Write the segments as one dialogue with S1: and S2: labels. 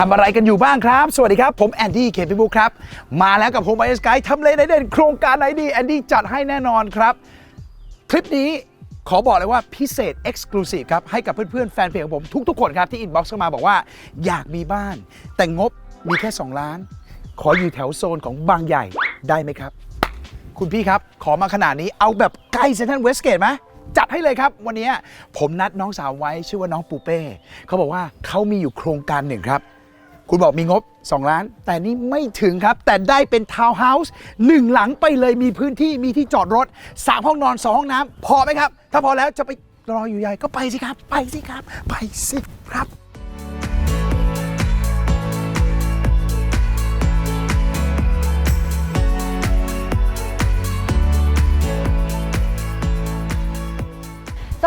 S1: ทำอะไรกันอยู่บ้างครับ สวัสดีครับ ผมแอนดี้เคปิบุกครับ มาแล้วกับผมไอเอสไกด์ทำเลไหนเด่นโครงการไหนดีแอนดี้จัดให้แน่นอนครับ คลิปนี้ขอบอกเลยว่าพิเศษ Exclusive ครับ ให้กับเพื่อนๆ แฟนเพจของผมทุกๆคนครับ ที่อินบ็อกซ์เข้ามาบอกว่าอยากมีบ้าน แต่งบมีแค่ 2 ล้าน ขออยู่แถวโซนของบางใหญ่ได้ไหมครับ คุณพี่ครับ ขอมาขนาดนี้เอาแบบใกล้เซนทรัลเวสเกตไหมจัดให้เลยครับ วันนี้ผมนัดน้องสาวไว้ชื่อว่าน้องปูเป้เขาบอกว่าเขามีอยู่โครงการหนึ่งครับ คุณบอกมีงบ 2 ล้าน แต่นี่ไม่ถึงครับ แต่ได้เป็นทาวน์เฮาส์หนึ่งหลังไปเลยมีพื้นที่มีที่จอดรถ 3 ห้องนอน 2 ห้องน้ำพอไหมครับ ถ้าพอแล้วจะไปรออยู่ใหญ่ก็ไปสิครับ ไปสิครับ ไปสิครับ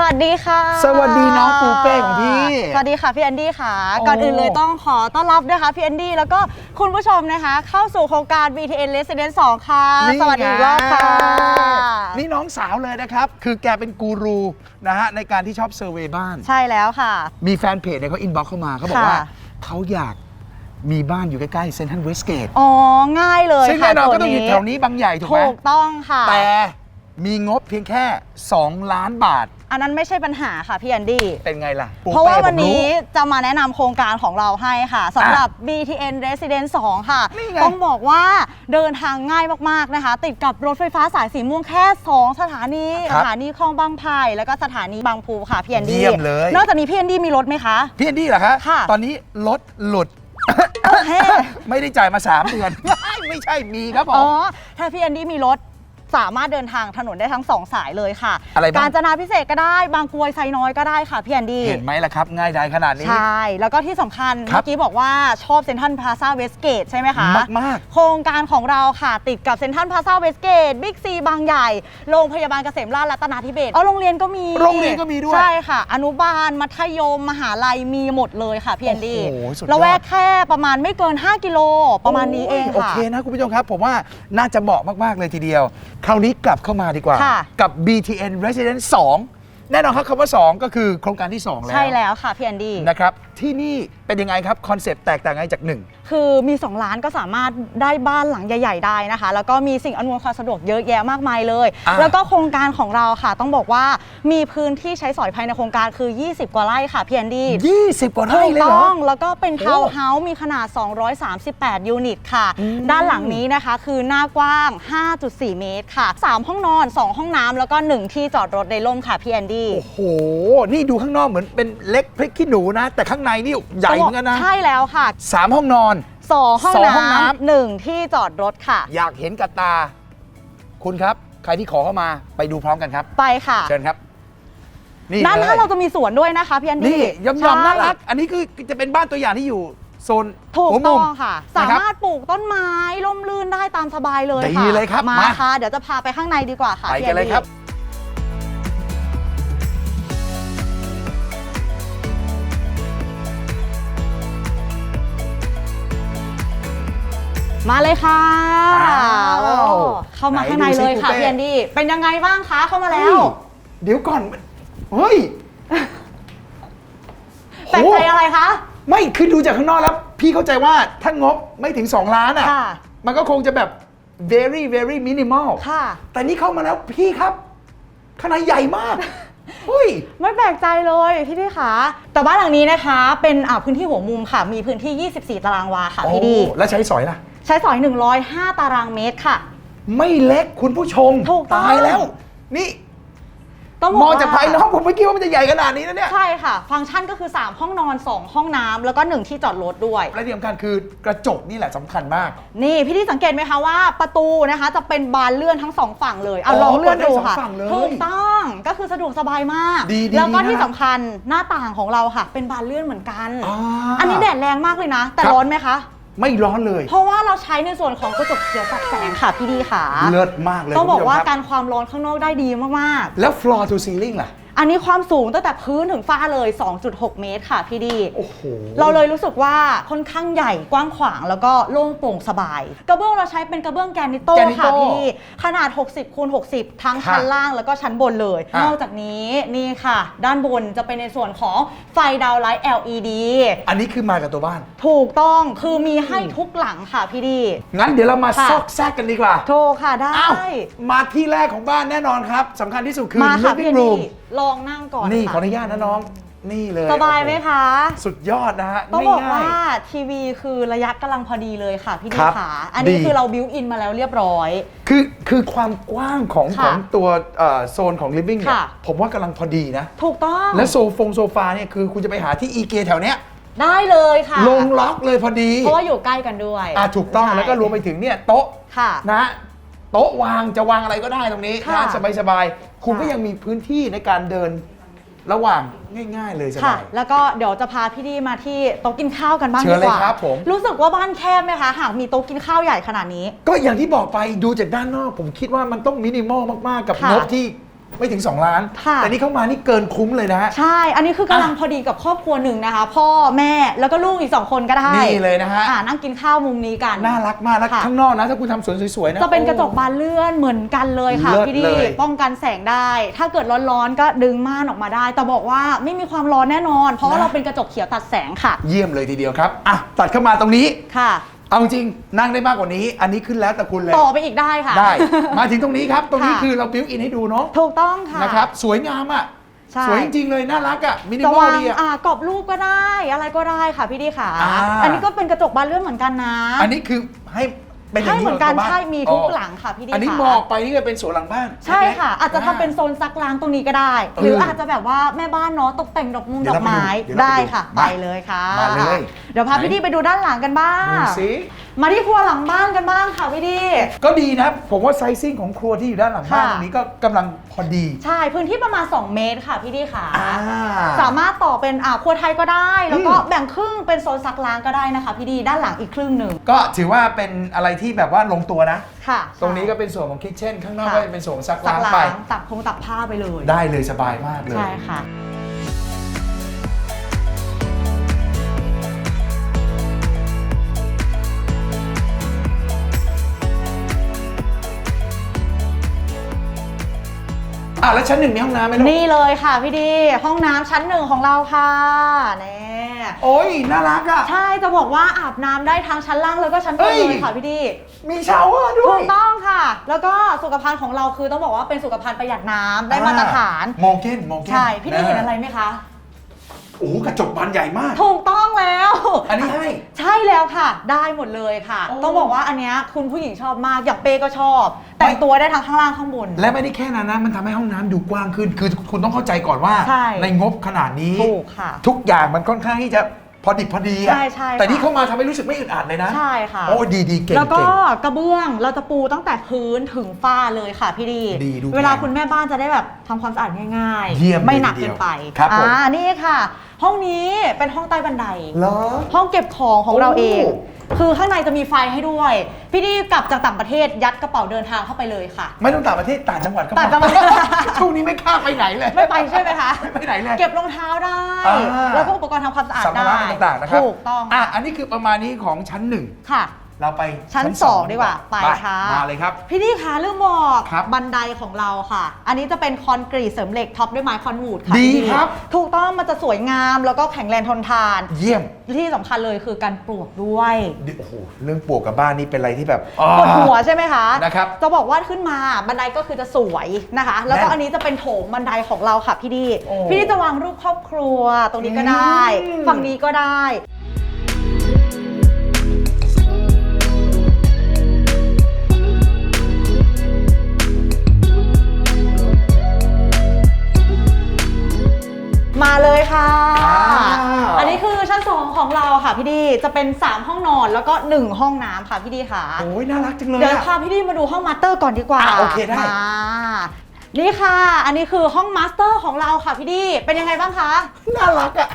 S2: วัสดีค่ะ
S1: สวัสดีน้องปูเป้ของพี่
S2: สวัสดีค่ะพี่แอนดี้ค่ะ
S1: โอ้
S2: ก่อนอื่นเลยต้องขอต้อนรับนะคะพี่แอนดี้แล้วก็คุณผู้ชมนะคะ เข้าสู่โครงการ BTN Residence 2ค่ะ
S1: นี่
S2: สวัสดีอีกรอบค่ะ
S1: นี่น้องสาวเลยนะครับ คือแกเป็นกูรูนะฮะในการที่ชอบเซอร์เวยบ้าน
S2: ใช่แล้วค่ะ
S1: มีแฟนเพจเนี่ยเขาอินบ็อกเข้ามาเขาบอกว่า
S2: ค่ะ
S1: เขาอยากมีบ้านอยู่ใกล้ๆเซนทรัลเวสเกต
S2: อ๋อ ง่ายเลย
S1: ซึ่ง
S2: ค่ะ
S1: แน่นอน
S2: ตั
S1: ก็
S2: ว
S1: ต้องอยู่แถวนี้บางใหญ่ถูกไหม
S2: ถูกต้องค่ะ
S1: แต่ มีงบเพียงแค่ 2 ล้านบาท
S2: อันนั้นไม่ใช่ปัญหาค่ะพี่แอนดี้
S1: เป็นไงล่ะปู
S2: เพราะว่า
S1: ป้
S2: วันนี้
S1: ผม
S2: จะมาแนะนำโครงการของเราให้ค่ะสำหรับ BTN Residence 2ค่ะ
S1: นี่ไง
S2: ต้องบอกว่าเดินทางง่ายมาก ๆ นะคะ ติดกับรถไฟฟ้าสายสีม่วงแค่ 2 สถานี
S1: ครั
S2: ส
S1: บ
S2: ถานีคลองบางไผ่แล้วก็สถานีบางพูค่ะพี่แอนดี้
S1: เยี่ยมเลย
S2: นอกจากนี้พี่แอนดี้มีรถไหมคะ
S1: พี่แอนดี้เหรอคะ
S2: ค่ะ
S1: ตอนนี้รถหลุด
S2: โอเค
S1: ไม่ได้จ่ายมา 3 เดือน ไม่ใช่มีครับผ
S2: อ๋อ
S1: ม
S2: ถ้าพี่แอนดี้มีรถ สามารถเดินทางถนนได้ทั้งสองสายเลยค่ะ
S1: อะไรบ้าง
S2: การจนาพิเศษก็ได้บางกรวยไซน้อยก็ได้ค่ะพี่แอนดี้
S1: เห็นไหมล่ะครับ ง่ายดายขนาดนี้
S2: ใช่ แล้วก็ที่สำคัญ
S1: ครั
S2: เมื่
S1: บ
S2: อกี้บอกว่าชอบเซ็นทรัลพลาซาเวสเกตใช่ไหมคะ
S1: มากมาก
S2: โครงการของเราค่ะ ติดกับเซ็นทรัลพลาซาเวสเกตบิ๊กซีบางใหญ่ โรงพยาบาลเกษมราชรัตนาธิเบศเอาโรงเรียนก็มี
S1: โรงเรียนก็มีด้วย
S2: ใช่ค่ะ อนุบาล มัธยม มหาลัยมีหมดเลยค่ะพี่แอนดี้
S1: โอ้โหสุดยอด
S2: ละแวกแค่ประมาณไม่เกิน 5 กิโลประมาณนี้เอง
S1: โอ
S2: ค่ะ
S1: เคนะคุณผู้ชมครับ ผมว่าน่าจะเหมาะมาก ๆ เลยทีเดียวคราวนี้กลับเข้ามาดีกว่า
S2: ค่ะ
S1: กับ BTN Residence 2แน่นอนครับคำว่า 2 ก็คือโครงการที่ 2 แล้ว
S2: ใช่แล้วค่ะพี่แอนดี้
S1: นะครับ ที่นี่เป็นยังไงครับคอนเซปต์แตกต่างไงจาก1
S2: คือมี 2 ล้านก็สามารถได้บ้านหลังใหญ่ ๆ ได้นะคะ แล้วก็มีสิ่งอำนวยความสะดวกเยอะแยะมากมายเลย
S1: อ่า
S2: แล้วก็โครงการของเราค่ะ ต้องบอกว่ามีพื้นที่ใช้สอยภายในโครงการคือ 20 กว่าไร่ค่ะพี่แอนดี้
S1: 20 กว่าไร่
S2: ถูก
S1: เลยเหร
S2: ต้
S1: อ
S2: อง แล้วก็เป็น
S1: โอ้
S2: ทาวน์เฮาส์มีขนาด 238 ยูนิตค่ะ
S1: อืม
S2: ด้านหลังนี้นะคะคือหน้ากว้าง 5.4 เมตรค่ะ 3 ห้องนอน 2 ห้องน้ำแล้วก็ 1 ที่จอดรถในร่มค่ะพี่แอนดี้
S1: โอ้โห นี่ดูข้างนอกเหมือนเป็นเล็กพริกขี้หนูนะ แต่ข้างในนี่ใหญ่เหมือนกันนะ
S2: ใช่แล้วค่ะ
S1: สามห้องนอน
S2: 2ห้อง
S1: สองห้องน้ำ
S2: น้ำหนึ่งที่จอดรถค่ะ
S1: อยากเห็นกับตา คุณครับ ใครที่ขอเข้ามาไปดูพร้อมกันครับ
S2: ไปค่ะ
S1: เชิญครับนี่
S2: ด้านหน้า
S1: ลย
S2: เราจะมีสวนด้วยนะคะพี่แอนดี้
S1: นี่ยำยำ
S2: ใช่
S1: น่ารัก อันนี้คือจะเป็นบ้านตัวอย่างที่อยู่โซน
S2: ถูก
S1: หัว
S2: ต้
S1: มุ
S2: อ
S1: ม
S2: งค่ะ
S1: นะ
S2: สา
S1: ครับ
S2: มารถปลูกต้นไม้ร่มรื่นได้ตามสบายเลย
S1: ดี
S2: ค่ะ
S1: เลยครับ
S2: มา
S1: มา
S2: ค่ะเดี๋ยวจะพาไปข้างในดีกว่าค่ะ
S1: ไป
S2: พี่
S1: กันเลย
S2: แอนดี้
S1: ครับ
S2: มาเลยค่ะ
S1: อ้าว
S2: โอ้เข้ามา
S1: ไหน
S2: ข้างใน
S1: ดูสิ
S2: เลยค่ะ
S1: คุณเป้
S2: พี่แอนดี้เป็นยังไงบ้างคะเข้ามาแล้ว
S1: เฮ้ยเดี๋ยวก่อน เฮ้ย
S2: แปลกใจอะไรคะ
S1: ไม่คือดูจากข้างนอกแล้ว พี่เข้าใจว่าถ้างบไม่ถึง 2 ล้านอะ
S2: ค่ะ
S1: มันก็คงจะแบบ very very minimal
S2: ค่ะ
S1: แต่นี่เข้ามาแล้วพี่ครับข้างในใหญ่มาก เฮ้ย
S2: ไม่แปลกใจเลยพี่ดีค่ะ แต่บ้านหลังนี้นะคะ เป็นอ่าพื้นที่หัวมุมค่ะ มีพื้นที่ 24 ตารางวาค่ะพี่ดี
S1: โอ้แล้วใช้สอยล่ะ
S2: ใช้สอย 105 ตารางเมตรค่ะ
S1: ไม่เล็กคุณผู้ชม
S2: ถูกต้อง
S1: ตายแล้ว นี่
S2: ต้องบ
S1: ม
S2: อก
S1: อง
S2: ว่า
S1: จากภายนอกผมไม่คิดว่ามันจะใหญ่ขนาดนี้นะเนี่ย
S2: ใช่ค่ะ ฟังก์ชันก็คือ 3 ห้องนอน 2 ห้องน้ำแล้วก็ 1 ที่จอดรถด้วย
S1: และที่สำคัญคือกระจกนี่แหละสำคัญมาก
S2: นี่พี่ที่สังเกตไหมคะว่าประตูนะคะ จะเป็นบานเลื่อนทั้งสองฝั่งเลยเอา
S1: อ๋อ
S2: ลองเลื่อนดู
S1: เปิดได้สอง
S2: ค่ะ
S1: ฝั่งเลย
S2: ถูกต้องก็คือสะดวกสบายมาก
S1: ดีดี
S2: แล้วก็
S1: ดี
S2: ที่
S1: นะ
S2: สำคัญหน้าต่างของเราค่ะ เป็นบานเลื่อนเหมือนกัน
S1: อ่า
S2: อันนี้แดดแรงมากเลยนะ แต่
S1: ครับ
S2: ร้อนไหมคะ
S1: ไม่ร้อนเลย
S2: เพราะว่าเราใช้ในส่วนของกระจกเขียวตัดแสงค่ะพี่ดีค่ะ
S1: เลิศมากเลย
S2: ต้องบอกว่า
S1: คุณผู้ชมค
S2: การความร้อนข้างนอกได้ดีมาก
S1: แล้ว floor to ceiling ล่ะ
S2: ๆ อันนี้ความสูงตั้งแต่พื้นถึงฝ้าเลย 2.6 เมตรค่ะพี่ดี
S1: โอ้โห
S2: เราเลยรู้สึกว่าค่อนข้างใหญ่กว้างขวางแล้วก็โล่งโปร่งสบาย กระเบื้องเราใช้เป็นกระเบื้องแกรนิโต้
S1: แกรนิโต้
S2: ค่ะพี่ดีขนาด 60คูณ60 ทั้งชั้น
S1: ค่ะ
S2: ล่างแล้วก็ชั้นบนเลย
S1: อะ
S2: นอกจากนี้นี่ค่ะ ด้านบนจะเป็นในส่วนของไฟดาวไลท์ LED
S1: อันนี้คือมากับตัวบ้าน
S2: ถูกต้องคือมีให้ทุกหลังค่ะพี่ดี
S1: งั้นเดี๋ยวเรามา
S2: ค่ะ
S1: ซอกแซกกันดีกว่า
S2: โทรค่ะได้
S1: อ้าว มาที่แรกของบ้านแน่นอนครับสำคัญที่สุดคือ
S2: มาค่ะพี่
S1: living
S2: ดี
S1: room
S2: ลองนั่งก่อน
S1: นี่
S2: ค่ะ
S1: ขออนุญาตนะน้อง นี่เลย
S2: สบายไหม
S1: โอ้โคะ สุดยอดนะฮะ
S2: ต้องบอก
S1: ง่ยๆ
S2: ว่าทีวีคือระยะกำลังพอดีเลยค่ะพี่ดี
S1: ครับ
S2: ค่ะอันนี้
S1: ดี
S2: คือเราบิวอินมาแล้วเรียบร้อย
S1: คือคือความกว้างของ
S2: ค่ะ
S1: ของตัวเอ่อโซนของ living เนี่ย
S2: ค่ะ
S1: ผมว่ากำลังพอดีนะ
S2: ถูกต้อง
S1: และโซฟงโซฟาเนี่ยคือคุณจะไปหาที่อีเกแถวเนี้ย
S2: ได้เลยค่ะ
S1: ลงล็อกเลยพอดี
S2: เพราะว่าอยู่ใกล้กันด้วย
S1: อะถูกต้อง
S2: ใช่
S1: แล้วก็รวมไปถึงเนี่ยโต๊ะ
S2: ค่ะ
S1: นะ โต๊ะวางจะวางอะไรก็ได้ตรงนี้
S2: ค่ะ
S1: นะสบายสบายๆ คุณ
S2: ค่ะ
S1: ก็ยังมีพื้นที่ในการเดินระหว่างง่าย ๆ เลยส
S2: ค่ะ
S1: บาย
S2: แล้วก็เดี๋ยวจะพาพี่ดีมาที่โต๊ะกินข้าวกันบ้าง
S1: เชิ
S2: ดี
S1: ญเลย
S2: กว่า
S1: ครับผม
S2: รู้สึกว่าบ้านแคบไหมคะหากมีโต๊ะกินข้าวใหญ่ขนาดนี้
S1: ก็อย่างที่บอกไปดูจากด้านนอก ผมคิดว่ามันต้องมินิมอลมากๆ กับ
S2: ค่ะ
S1: งบที่ ไม่ถึง 2 ล้าน
S2: ค่ะ
S1: แต่นี่เข้ามานี่เกินคุ้มเลยนะฮะ
S2: ใช่ อันนี้คือกำลัง
S1: อะ
S2: พอดีกับครอบครัวหนึ่งนะคะ พ่อแม่แล้วก็ลูกอีกสองคนก็ได้
S1: นี่เลยนะฮะ
S2: อ่านั่งกินข้าวมุมนี้กัน
S1: น่ารักมากแล้ว
S2: ค่ะ
S1: ข้างนอกนะ ถ้าคุณทำสวนสวยๆนะ
S2: จะเป็นกระจก
S1: โอ้
S2: บานเลื่อนเหมือนกันเลยค่ะ
S1: เลิศ
S2: พี่ดี
S1: เลย
S2: ป้องกันแสงได้ ถ้าเกิดร้อนๆก็ดึงม่านออกมาได้ แต่บอกว่าไม่มีความร้อนแน่นอน เพราะว่า
S1: นะ
S2: เราเป็นกระจกเขียวตัดแสงค่ะ
S1: เยี่ยมเลยทีเดียวครับ อะ ตัดเข้ามาตรงนี้
S2: ค่ะ
S1: เอาจริงนั่งได้มากกว่านี้ อันนี้ขึ้นแล้วแต่คุณเลย
S2: ต่อไปอีกได้ค่ะ
S1: ได้ มาถึงตรงนี้ครับ ตรงนี้
S2: ค่ะ
S1: คือเราบิวอินให้ดูเนาะ
S2: ถูกต้องค่ะ
S1: นะครับ สวยงามอะ
S2: ใช่
S1: สวยจริงๆเลยน่ารักอะ มินิ
S2: จะ
S1: มอล
S2: วาง
S1: ดีอะ
S2: อ่ากรอบรูปก็ได้อะไรก็ได้ค่ะพี่ดีค่ะ
S1: อ่า
S2: อันนี้ก็เป็นกระจกบานเลื่อนเหมือนกันนะ
S1: อันนี้คือให้ เป็นอย่าง
S2: ให้
S1: นี้
S2: เหมือนกัน
S1: ลยตัวบ้า
S2: ใช่มีทุกหลังค่ะพี่ดี
S1: อันนี้
S2: ค่ะ
S1: มองไปนี่ก็เป็นสวนหลังบ้าน
S2: ใช่ค่ะ
S1: ล็กๆ
S2: อาจจะทำเป็นโซนซักล้างตรงนี้ก็ได้
S1: เออ
S2: หรืออาจจะแบบว่าแม่บ้านเนาะตกแต่งดอกมุง
S1: เดี๋
S2: ด
S1: ยว
S2: อก
S1: เราไปดู
S2: ไม้
S1: เดี๋ยวเราไป
S2: ได้
S1: ดู
S2: ค่ะ
S1: มา
S2: ไปเลยค่ะ
S1: มาเลย
S2: เดี๋ยวพาพี่ดีไปดูด้านหลังกันบ้าง
S1: ดูสิ
S2: มาที่ครัวหลังบ้านกันบ้างค่ะพี่ดี
S1: ก็ดีนะ ผมว่าไซซิ่งของครัวที่อยู่ด้านหลังบ้าน
S2: ค่ะ
S1: ตรงนี้ก็กำลังพอดี
S2: ใช่พื้นที่ประมาณ 2 เมตรค่ะพี่ดีค่ะ
S1: อ่า
S2: สามารถต่อเป็นอ่าครัวไทยก็ได้ แล้วก็
S1: อืม
S2: แบ่งครึ่งเป็นโซนซักล้างก็ได้นะคะพี่ดีด้านหลังอีกครึ่งหนึ่ง
S1: ก็ถือว่าเป็นอะไรที่แบบว่าลงตัวนะ
S2: ค่ะ
S1: ตรงนี้ก็เป็นส่วนของคิทเช่น ข้างนอก
S2: ค่ะ
S1: ก็จะเป็นส่วนของซัก
S2: ซั
S1: ล้ากง
S2: ล้า
S1: ไป
S2: งตักพงตักผ้าไปเลย
S1: ได้เลยสบายมากเลย
S2: ใช่ค่ะ
S1: อะแล้วชั้นหนึ่งมีห้องน้ำไหมลูก
S2: นี่เลยค่ะพี่ดี ห้องน้ำชั้นหนึ่งของเราค่ะแน่
S1: โอ้ยน่ารักอะ
S2: ใช่จะบอกว่าอาบน้ำได้ทั้งชั้นล่างแล้วก็ชั้นบ
S1: เฮ้
S2: น
S1: ย
S2: เลยค่ะพี่ดี
S1: มีชาวเวอร์ด้
S2: ถู
S1: วย
S2: กต้องค่ะ แล้วก็สุขภัณฑ์ของเราคือต้องบอกว่าเป็นสุขภัณฑ์ประหยัดน้ำได้มาตรฐาน
S1: โมเกนโมเกน
S2: ใช่ พี่ดีเห็นอะไรไหมคะ
S1: โอ้โหกระจกบานใหญ่มาก
S2: ถูกต้องแล้ว
S1: อันนี้ให้
S2: ใช่แล้วค่ะ ได้หมดเลยค่ะ
S1: โอ้
S2: ต้องบอกว่าอันเนี้ยคุณผู้หญิงชอบมาก อย่างเป้ก็ชอบ แต่งตัวได้ทั้งข้างล่างข้างบน
S1: และไม่ได้แค่นั้นนะ มันทำให้ห้องน้ำดูกว้างขึ้น คือคุณต้องเข้าใจก่อนว่า
S2: ใช่
S1: งบขนาดนี้
S2: ถูกค่ะ
S1: ทุกอย่างมันค่อนข้างที่จะพอดิบพอดีอะ
S2: ใช่ใช่
S1: แต่นี่
S2: ค่ะ
S1: เข้ามาทำให้รู้สึกไม่อึดอัดเลยนะ
S2: ใช่ค่ะ
S1: โอ้ดีดีเก่ง
S2: แล้วก็
S1: เก่ง
S2: กระเบื้องเราจะปูตั้งแต่พื้นถึงฝ้าเลยค่ะพี่ดี
S1: ดีดู
S2: เวลา
S1: แพง
S2: คุณแม่บ้านจะได้แบบทำความสะอาดง่าย
S1: เยี่ยม
S2: ไม่หนัก
S1: เลยทีเดี
S2: เกิ
S1: ยวน
S2: ไป
S1: ครับผม
S2: อ่านี่ค่ะ ห้องนี้เป็นห้องใต้บันได
S1: เหรอ
S2: ห้องเก็บของของเราเอง
S1: โอ้
S2: คือข้างในจะมีไฟให้ด้วย พี่ดีกลับจากต่างประเทศยัดกระเป๋าเดินทางเข้าไปเลยค่ะ
S1: ไม่ต้องต่างประเทศต่างจังหวัดก็
S2: ต่างจังหวัด
S1: ช่วงนี้ไม่ข้ามไปไหนเลย
S2: ไม่ไปใช่ไหมคะ
S1: ไม่ไปไหนเลย
S2: เก็บรองเท้าได้
S1: อ่า
S2: แล้วก็อุปกรณ์ทำความสะอาด
S1: สัมภา
S2: ได้
S1: ระต่างๆนะครับ
S2: ถูกต้อง
S1: อะอันนี้คือประมาณนี้ของชั้นหนึ่ง
S2: ค่ะ
S1: เราไป
S2: ชั้นสองดีกว่าไปค่ะ
S1: มาเลยครับ
S2: พี่นี่คะเรื่องบอก
S1: ครับ
S2: บันไดของเราค่ะ อันนี้จะเป็นคอนกรีตเสริมเหล็กท็อปด้วยไม้คอนวูดค่ะ
S1: ดี
S2: พี่
S1: ครับ
S2: ถูกต้องมันจะสวยงามแล้วก็แข็งแรงทนทาน
S1: เยี่ยม
S2: ที่สำคัญเลยคือการปลวกด้วย
S1: ดิโอ้โหเรื่องปลวกกับบ้านนี่เป็นอะไรที่แบบ
S2: ปวดหัวใช่ไหมคะ
S1: นะครับ
S2: จะบอกว่าขึ้นมาบันไดก็คือจะสวยนะคะ แล้วก็
S1: แน่น
S2: อันนี้จะเป็นโถงบันไดของเราค่ะพี่ดี
S1: โอ้
S2: พี่ดีจะวางรูปครอบครัวตรงนี้ก็ได้
S1: อืม
S2: ฝั่งนี้ก็ได้ จะเป็น 3 ห้องนอนแล้วก็ 1 ห้องน้ำค่ะพี่ดีค่ะ
S1: โอ้ยน่ารักจังเลย
S2: เดี๋ยว
S1: อะ
S2: พาพี่ดีมาดูห้องมาสเตอร์ก่อนดีกว่า
S1: อะโอเคได้
S2: มานี่ค่ะ อันนี้คือห้องมาสเตอร์ของเราค่ะพี่ดี เป็นยังไงบ้างคะ
S1: น่ารักอะ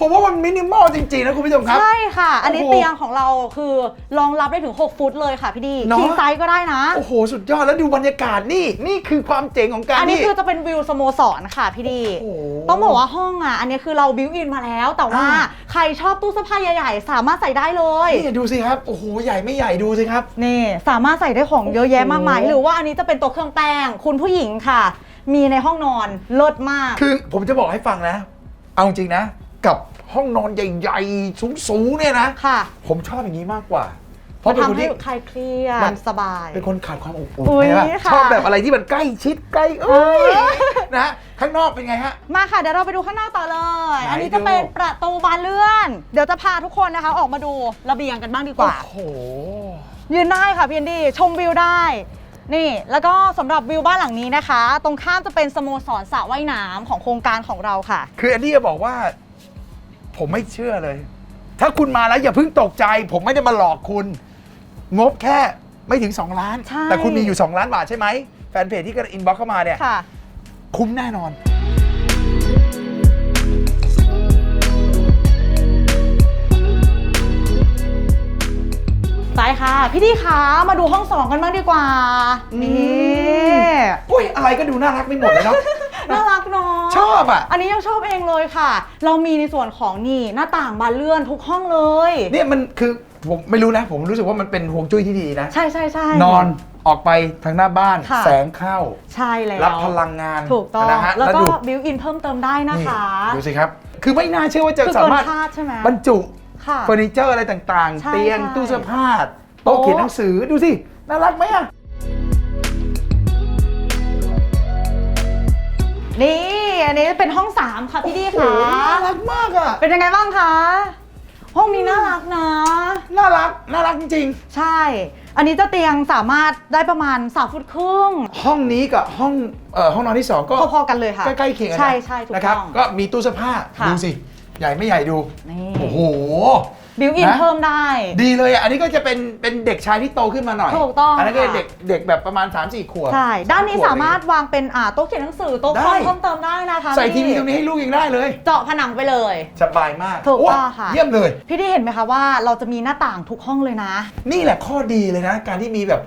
S1: ผมว่ามันมินิมอลจริงๆนะคุณผู้ชมครับ
S2: ใช่ค่ะ อันนี้
S1: โอ้โห
S2: เตียงของเราคือรองรับได้ถึง 6 ฟุตเลยค่ะพี่ดี
S1: เนอะ
S2: คิงไซส์ก็ได้นะ
S1: โอ้โห สุดยอดแล้วดูบรรยากาศนี่ นี่คือความเจ๋งของการ
S2: อันนี้
S1: ที่
S2: คือจะเป็นวิวสโมสรค่ะพี่ดี
S1: โอ้โห
S2: ต้องบอกว่าห้องอะ อันนี้คือเราบิวอินมาแล้ว แต่ว่า
S1: อ่า
S2: ใครชอบตู้เสื้อผ้าใหญ่ๆ สามารถใส่ได้เลย
S1: นี่ดูสิครับ โอ้โห ใหญ่ไม่ใหญ่ดูสิครับ
S2: นี่สามารถใส่ได้ของเยอะแยะมากมาย
S1: โอ้โห
S2: หรือว่าอันนี้จะเป็นตัวเครื่องแป้ง คุณผู้หญิงค่ะ มีในห้องนอนเลิศมาก
S1: คือผมจะบอกให้ฟังนะ เอาจริงนะ กับห้องนอนใหญ่ๆ สูงๆเนี่ยนะ
S2: ค่ะ
S1: ผมชอบอย่างนี้มากกว่า เพ
S2: มา
S1: ราะเป็นคน
S2: ทำให้
S1: ที่
S2: คลายเครีย
S1: มั
S2: ด
S1: น
S2: สบาย
S1: เป็นคนขาดความอบอุ่น
S2: อุ๊ย
S1: ใช่ปะ
S2: ค่ะ
S1: ชอบแบบอะไรที่มันใกล้ชิดใกล้เอ้ย
S2: เออ
S1: นะฮะข้างนอกเป็นไงฮะ
S2: มาค่ะเดี๋ยวเราไปดูข้างนอกต่อเลย
S1: ไหน
S2: อันนี้จะเป็น
S1: ดู
S2: ประตูบานเลื่อน เดี๋ยวจะพาทุกคนนะคะ ออกมาดูระเบียงกันบ้างดีกว่า
S1: โอ้โห
S2: ยืนได้ค่ะพี่แอนดี้ชมวิวได้ นี่ แล้วก็สำหรับวิวบ้านหลังนี้นะคะ ตรงข้ามจะเป็นสโมสรสระว่ายน้ำของโครงการของเราค่ะ
S1: คือแอนดี้จะบอกว่า ผมไม่เชื่อเลย ถ้าคุณมาแล้วอย่าเพิ่งตกใจ ผมไม่ได้มาหลอกคุณ งบแค่ไม่ถึง 2 ล้าน
S2: ใช่
S1: แต่คุณมีอยู่ 2 ล้านบาทใช่ไหม แฟนเพจที่กระอินบ็อกเข้ามาเนี่ย
S2: ค่ะ
S1: คุ้มแน่นอน
S2: ไปค่ะ พี่ดีคะมาดูห้องสองกันบ้างดีกว่า
S1: อืม
S2: นี่
S1: อุ้ยอะไรก็ดูน่ารักไม่หมดเลยเนาะ
S2: น่ารักเนาะ
S1: ชอบอะ
S2: อันนี้ยังชอบเองเลยค่ะ เรามีในส่วนของนี่หน้าต่างบานเลื่อนทุกห้องเลย
S1: เนี่ยมันคือผมไม่รู้นะ ผมรู้สึกว่ามันเป็นห่วงจุ้ยที่ดีนะ
S2: ใช่ใช่ใช่
S1: นอนออกไปทางหน้าบ้าน
S2: ค่ะ
S1: แสงเข้า
S2: ใช่แล้ว
S1: รับพลังงาน
S2: ถูกต้อง
S1: นะฮะ
S2: แล้วก็
S1: ดู
S2: บิวอินเพิ่มเติมได้นะ
S1: นี่
S2: คะ
S1: ดูสิครับ คือไม่น่าเชื่อว่าจะ
S2: คือ
S1: สา
S2: เกิน
S1: มารถ
S2: คาดใช่ไหม
S1: บรรจุ
S2: ค่ะ
S1: เฟอร์นิเจอร์อะไรต่าง
S2: ใช่
S1: ๆเตียง
S2: ใช่
S1: ตู้เสื้อผ้าโต๊ะ
S2: โอ้
S1: เขียนหนังสือดูสิ น่ารักไหมอะ
S2: นี่อันนี้เป็นห้อง3ค่ะพี่ดี
S1: โอ้
S2: ค่ะ
S1: โหน่ารักมากอะ
S2: เป็นยังไงบ้างคะ ห้องนี้น่ารักนะ
S1: น่ารัก น่ารักจริง
S2: ใช่ อันนี้เจะเตียงสามารถได้ประมาณ3ฟุตครึ่ง
S1: ๆ ห้องนี้กับห้องเอ่อห้องนอนที่สองก็
S2: พอๆกันเลยค่ะ
S1: ใกล้ๆเคียงกันนะ
S2: ใช่ใช่ถูก
S1: นะครับ
S2: ต้อง
S1: ก็มีตู้เสื้อผ้า
S2: ค่ะ
S1: ดูสิ ใหญ่ไม่ใหญ่ดู
S2: นี่
S1: โอ้โห
S2: บิวอิน
S1: นะ
S2: เพิ่มได้
S1: ดีเลยอะ อันนี้ก็จะเป็นเป็นเด็กชายที่โตขึ้นมาหน่อย
S2: ถูกต้อง
S1: อันนั้นก็
S2: ค่ะ
S1: เด็กเด็กแบบประมาณ 3-4 ขวบ
S2: ใช่ ด้านนี้
S1: ขวบ
S2: สามารถวางเป็นอ่าโต๊ะเขียนหนังสือโต๊ะ
S1: ได้
S2: คอมเพิ่มเติมได้นะคะ
S1: ใส่ทีวี
S2: พี่
S1: ตรงนี้ให้ลูกยังได้เลย
S2: เจาะผนังไปเลย
S1: สบายมาก
S2: ถูก
S1: โต้
S2: องค่ะ
S1: เยี่ยมเลย
S2: พี่ที่เห็นไหมคะว่าเราจะมีหน้าต่างทุกห้องเลยนะ
S1: นี่แหละข้อดีเลยนะ การที่มีแบบ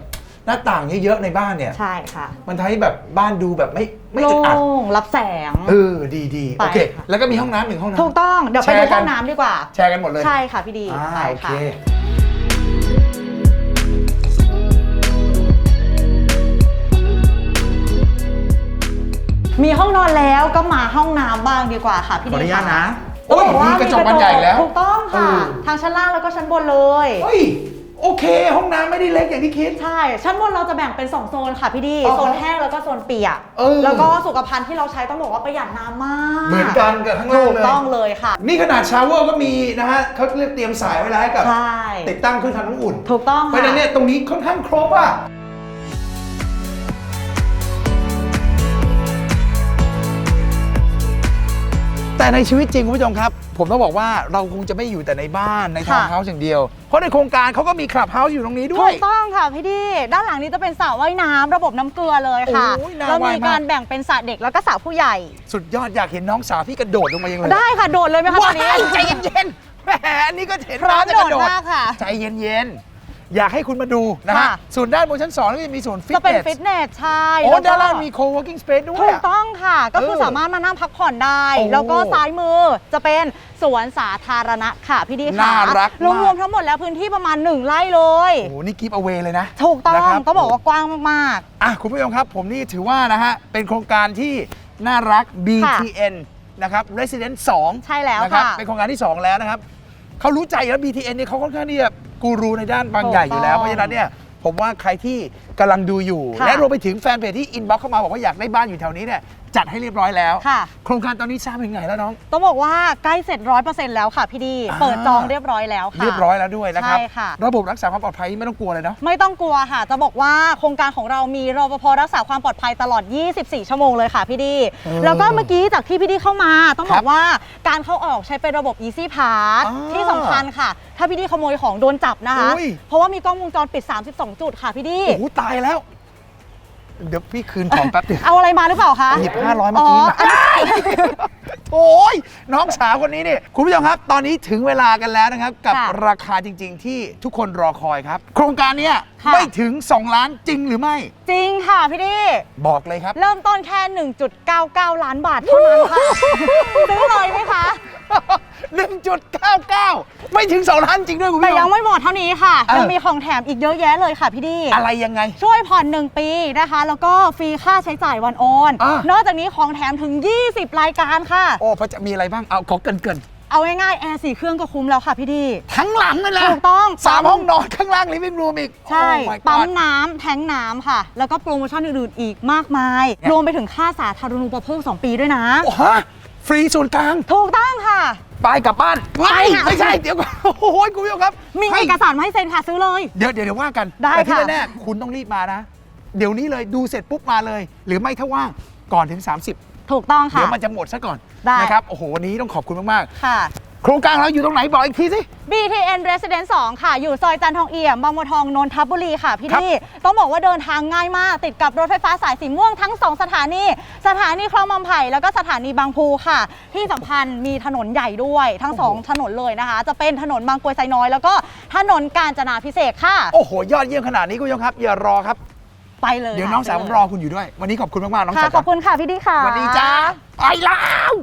S1: หน้าต่างเยอะๆในบ้านเนี่ย
S2: ใช่ค่ะ
S1: มันทำให้แบบบ้านดูแบบไม่ไม่
S2: โล่
S1: อึดอัด
S2: งรับแสง
S1: เออดีดี
S2: ไป
S1: โอเค
S2: ค่ะ
S1: แล้วก็มีห้องน้ำหนึ่งห้องน้ำ
S2: ถูกต้องเดี๋ยวไป
S1: แช
S2: ดู
S1: ร์กัน
S2: ห้องน้ำดีกว่า
S1: แชร์กันหมดเลย
S2: ใช่ค่ะพี่ดี
S1: อ่า
S2: ใช่
S1: โอเค
S2: ค่ะ มีห้องนอนแล้วก็มาห้องน้ำบ้างดีกว่าค่ะพี่
S1: ขออ
S2: ดี
S1: นุญาตนะ
S2: ต้อง
S1: โอ้ย
S2: บอกว่า
S1: มีกระจกบานใหญ่แล้ว
S2: ถูกต้องค่ะ
S1: เออ
S2: ทางชั้นล่างแล้วก็ชั้นบนเลย
S1: เฮ้ย โอเค ห้องน้ำไม่ได้เล็กอย่างที่คิด
S2: ใช่ ชั้นบนเราจะแบ่งเป็น 2 โซนค่ะพี่ดี
S1: อ๋อ
S2: โซนแห้งแล้วก็โซนเปียก
S1: เออ
S2: แล้วก็สุขภัณฑ์ที่เราใช้ต้องบอกว่าประหยัดน้ำมาก
S1: เหมือนกันกับข้างล่าง
S2: ถูก
S1: เลย
S2: ต้องเลยค่ะ
S1: นี่ขนาดชาวเวอร์ก็มีนะฮะเขาเรียกเตรียมสายไว้แล้วให้กับ
S2: ใช่
S1: ติดตั้งเครื่องทำน้ำอุ่น
S2: ถูกต้อง
S1: เพราะฉะนั้น
S2: ค่ะ
S1: เนี่ยตรงนี้ค่อนข้างครบอะ แต่ในชีวิตจริงคุณผู้ชมครับ ผมต้องบอกว่าเราคงจะไม่อยู่แต่ในบ้านในทาวน์เฮาส์อย่างเดียว เพราะในโครงการเขาก็มีคลับเฮาส์อยู่ตรงนี้ด้
S2: ถู
S1: วย
S2: กต้องค่ะพี่ดี ด้านหลังนี้จะเป็นสระว่ายน้ำระบบน้ำเกลือเลยค่ะ
S1: โอ้ยน่า
S2: แล้ว
S1: ว่าย
S2: มี
S1: มาก
S2: การแบ่งเป็นสระเด็กแล้วก็สระผู้ใหญ่
S1: สุดยอดอยากเห็นน้องสาวพี่กระโดดลงมายังเลย
S2: ได้ค่ะ โดดเลยไหมคะตอนนี้
S1: ว้ายใจเย็นๆแหมอันนี้ก็เห็น
S2: พร้อม
S1: น้าจะกระโด
S2: โด
S1: ด
S2: ดมากค่ะ
S1: ใจเย็นๆ อยากให้คุณมาดูนะฮะ
S2: ค่ะ
S1: ส่วนด้านบนชั้น2ก็จะมีส่วนฟิต
S2: จะเป็น
S1: เนส
S2: ฟิตเนสใช่
S1: โอ้
S2: แล้วก็
S1: ด้านล่างมี co-working space ด้วย
S2: ถูก
S1: อะ
S2: ต้องค่ะ ก็คือ
S1: เออ
S2: สามารถมานั่งพักผ่อนได้
S1: โอ้
S2: แล้วก็ซ้ายมือจะเป็นสวนสาธารณะค่ะพี่ดีค่ะ
S1: น่ารักมาก
S2: รวมๆทั้งหมดแล้วพื้นที่ประมาณ 1 ไร่เลย
S1: โอ้โหนี่กิฟต์เอา a y เลยนะ
S2: ถูกต้อง
S1: นะครับ
S2: ต้องบอกว่ากว้างมาก
S1: อะคุณผู้ชมครับ ผมนี่ถือว่านะฮะ เป็นโครงการที่น่ารัก BTN นะครับ Resident 2
S2: ใช่แล้ว
S1: นะครับ
S2: ค่ะ
S1: เป็นโครงการที่ 2 แล้วนะครับเขารู้ใจแล้ว BTN เนี่ยเขาค่อนข้างที่จะ กูรูในด้านบาง
S2: ถูก
S1: ใหญ่อยู่แล้ว
S2: ต้อง
S1: เพราะฉะนั้นเนี่ยผมว่าใครที่กำลังดูอยู่
S2: ค่ะ
S1: และรวมไปถึงแฟนเพจที่อินบ็อกเข้ามาบอกว่าอยากได้บ้านอยู่แถวนี้เนี่ย จัดให้เรียบร้อยแล้ว
S2: ค่ะ
S1: โครงการตอนนี้ทราบเป็นไงแล้วน้อง
S2: ๆต้องบอกว่าใกล้เสร็จร้อยเปอร์เซ็นต์แล้วค่ะพี่ดี
S1: อ่า
S2: เปิดจองเรียบร้อยแล้วค่ะ
S1: เรียบร้อยแล้วด้วยนะครับ
S2: ใช่ค่ะ
S1: ระบบรักษาความปลอดภัยไม่ต้องกลัวเลยเนาะ
S2: ไม่ต้องกลัวค่ะ จะบอกว่าโครงการของเรามีรปภรักษาความปลอดภัยตลอด 24 ชั่วโมงเลยค่ะพี่ดี
S1: เออ
S2: แล้วก็เมื่อกี้จากที่พี่ดีเข้ามา ต้อง
S1: ครับ
S2: อบกว่าการเข้าออกใช้เป็นระบบ Easy Pass
S1: อ่า
S2: ที่สำคัญค่ะ ถ้าพี่ดีขโมยของโดนจับนะคะ
S1: อุ้ย
S2: เพราะว่ามีกล้องวงจรปิด 32 จุดค่ะพี่ดี
S1: โอ้โหตายแล้ว เดี๋ยวพี่คืนของแป๊บเดียว
S2: เอาอะไรมาหรือเปล่าคะ
S1: หยิบ500เมื่อกี้มา
S2: อันนี้
S1: โอ้ยน้องสาวคนนี้นี่คุณผู้ชมครับ ตอนนี้ถึงเวลากันแล้วนะครับ กับ
S2: ค่ะ
S1: ราคาจริง ๆ ที่ทุกคนรอคอยครับ โครงการเนี้ย
S2: ค่ะ
S1: ไม่ถึง 2 ล้านจริงหรือไม่
S2: จริงค่ะพี่ดี
S1: บอกเลยครับ
S2: เริ่มต้นแค่ 1.99 ล้านบาทเท่านั้นค่ะ ซื้อเลยไหมคะ
S1: 1.99 ไม่ถึง 2 ล้านจริงด้วยคุณ
S2: แต่
S1: ผู้ช
S2: ยัง
S1: ม
S2: ไม่หมดเท่านี้ค่ะ
S1: เออ
S2: ยังมีของแถมอีกเยอะแยะเลยค่ะพี่ดี
S1: อะไรยังไง
S2: ช่วยผ่อน 1 ปีนะคะ แล้วก็ฟรีค่าใช้จ่ายวันโอน
S1: อะ
S2: นอกจากนี้ของแถมถึง 20 รายการค่ะ
S1: โอ้พระจะมีอะไรบ้างเอาขอเกินเกิน
S2: เอาง่ายๆแอร์สี่เครื่องก็คุ้มแล้วค่ะพี่ดี
S1: ๆทั้งหลังนั่นแหละ
S2: ถูกต้อง
S1: สาม
S2: ปั๊ม
S1: ห้องนอนข้างล่างลิฟวิ่งรูมอีก
S2: ใช่
S1: โอ้ my
S2: ปั๊ม
S1: god
S2: น้ำแทงน้ำค่ะ แล้วก็โปรโมชั่นอื่นๆอีกมากมาย รวมไปถึงค่าสาธารณูปโภค 2 ปีด้วยนะ
S1: โอ้ฮะ ฟรีส่วนกลาง
S2: ถูกต้องค่ะ
S1: ไปกลับบ้านไม่
S2: ค่ะ
S1: ไม่ใช่เดี๋ยวก่อนโอ้โหคุณผู้ชมครับ
S2: มี
S1: ให้
S2: เอกสารมาให้เซ็นค่ะซื้อเลย
S1: เดี๋ยวเดี๋ยวเดี๋ยวว่ากัน
S2: ได้
S1: แต่ที่
S2: ค่ะ
S1: แน่ๆคุณต้องรีบมานะ เดี๋ยวนี้เลยดูเสร็จปุ๊บมาเลย หรือไม่ถ้าว่างก่อนถึง 30
S2: ถูกต้องค่ะ
S1: เดี๋ยวมันจะหมดซะก่อน
S2: ได้
S1: นะครับโอ้โหวันนี้ต้องขอบคุณมาก
S2: ค่ะ
S1: ๆโครงการเราอยู่ตรงไหนบอกอีกทีสิ
S2: BTN Residence 2 ค่ะ อยู่ซอยจันทองเอี่ยม บางบัวทอง นนทบุรีค่ะพี่
S1: ครับ
S2: ดีต้องบอกว่าเดินทางง่ายมาก ติดกับรถไฟฟ้าสายสีม่วงทั้ง 2 สถานี สถานีคลองมัมไผ่ แล้วก็สถานีบางพูค่ะ ที่สำคัญมีถนนใหญ่ด้วย ทั้ง 2 ถนนเลยนะคะ จะเป็นถนนบางกรวยไซน้อย แล้วก็ถนนกาญจนาพิเศษกค่ะ
S1: โอ้โห ยอดเยี่ยมขนาดนี้คุณผู้ชมครับ อย่ารอครับ
S2: ไปเลย
S1: เดี๋ยว
S2: ค่ะ
S1: น้องสาว
S2: ไป
S1: ผม
S2: เลย
S1: รอคุณอยู่ด้วย วันนี้ขอบคุณมากๆน้อง
S2: ค่ะ
S1: สาว
S2: ขอบคุณค่ะพี่ดีค่ะ
S1: สวัสดีจ้าไปแล้ว